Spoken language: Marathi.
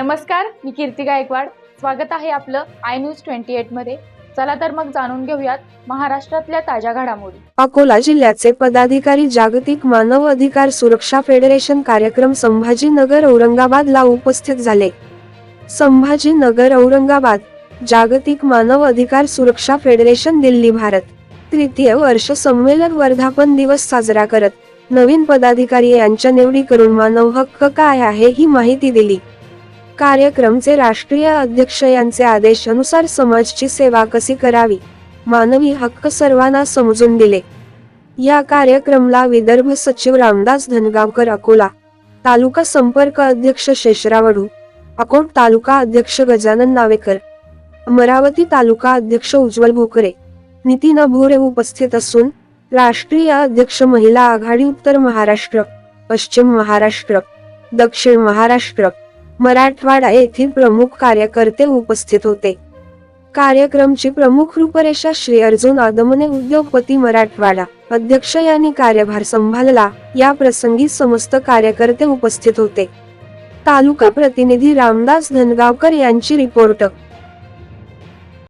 नमस्कार मी कीर्ती गायकवाड. स्वागत आहे आपलं आय न्यूज ट्वेंटी एटमध्ये. चला तर मग जाणून घेऊयात महाराष्ट्रातल्या ताज्या घडामोडी. अकोला जिल्ह्याचे पदाधिकारी जागतिक मानव अधिकार सुरक्षा फेडरेशन कार्यक्रम संभाजीनगर औरंगाबादला उपस्थित झाले. संभाजीनगर औरंगाबाद जागतिक मानव अधिकार सुरक्षा फेडरेशन दिल्ली भारत. तृतीय वर्ष संमेलन वर्धापन दिवस साजरा करत नवीन पदाधिकारी यांच्या निवडी करून मानव हक्क काय आहे ही माहिती दिली. कार्यक्रमचे राष्ट्रीय अध्यक्ष यांचे आदेशानुसार समाजची सेवा कशी करावी? मानवी हक्क सर्वांना समजून दिले. या कार्यक्रमला विदर्भ सचिव रामदास धनगावकर अकोला तालुका संपर्क अध्यक्ष शेषरावडू अकोट तालुका अध्यक्ष गजानन नावेकर अमरावती तालुका अध्यक्ष उज्ज्वल भोकरे नितीन भोरे उपस्थित असून राष्ट्रीय अध्यक्ष महिला आघाडी उत्तर महाराष्ट्र पश्चिम महाराष्ट्र दक्षिण महाराष्ट्र मराठवाडा येथील प्रमुख कार्यकर्ते उपस्थित होते. कार्यक्रमची प्रमुख रूपरेषा श्री अर्जुन आदमने उद्योगपती मराठवाडा अध्यक्ष यांनी कार्यभार सांभाळला. या प्रसंगी समस्त कार्यकर्ते उपस्थित होते. तालुका प्रतिनिधी रामदास धनगावकर यांची रिपोर्ट.